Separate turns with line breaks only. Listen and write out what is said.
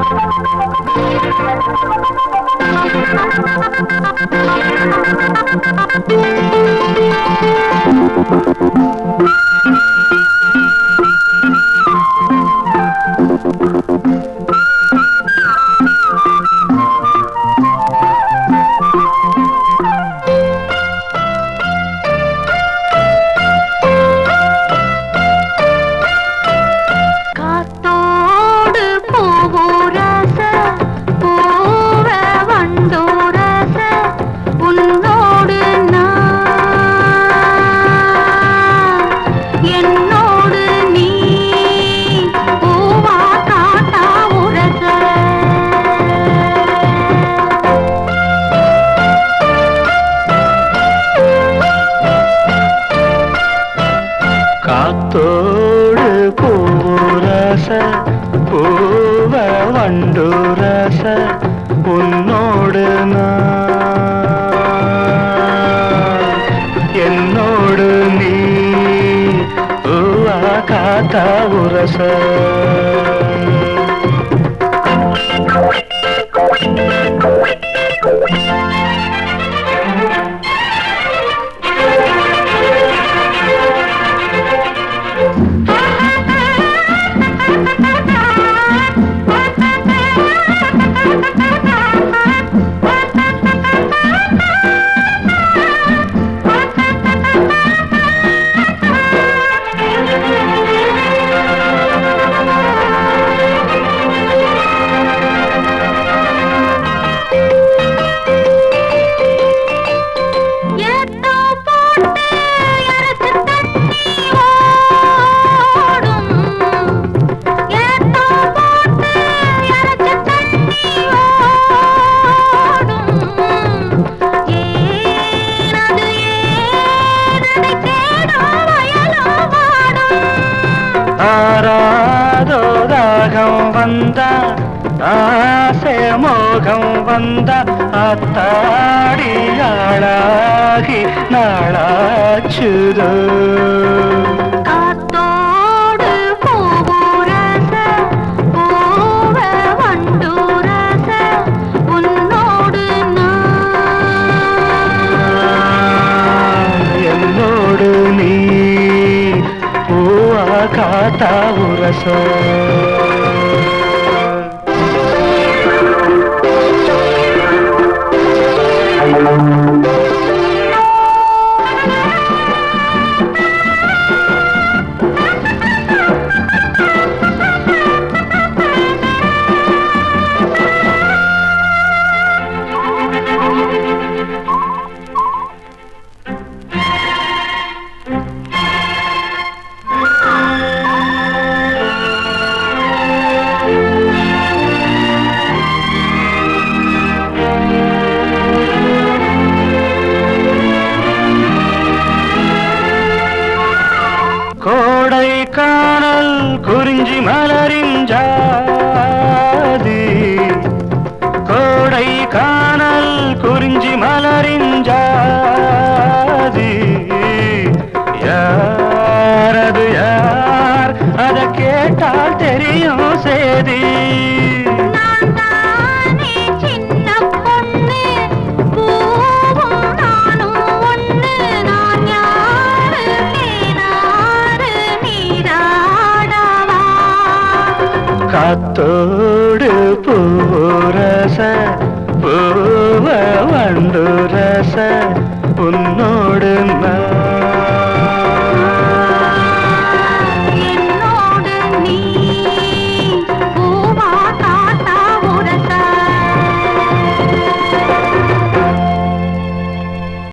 Thank you.
കാത്തോട് പൂരസ പൂവ വണ്ടുരസ ഉന്നോട് എന്നോട് നീ കാത്ത ഉറസ. ఆరాదో రాఘం వంద ఆసే మోఘం వంద అత్తాడియాళాగి నాళాచురు. తావురస கொடை காணல் குறிஞ்சி மலரிஞ்சாது கோடை காணல் குறிஞ்சி மலரிஞ்சாது யாரது யார்? அதை கேட்டால் தெரியும் சேதி. காத்தோடு பூரச பூவ வண்டுரச உன்னோடு நான்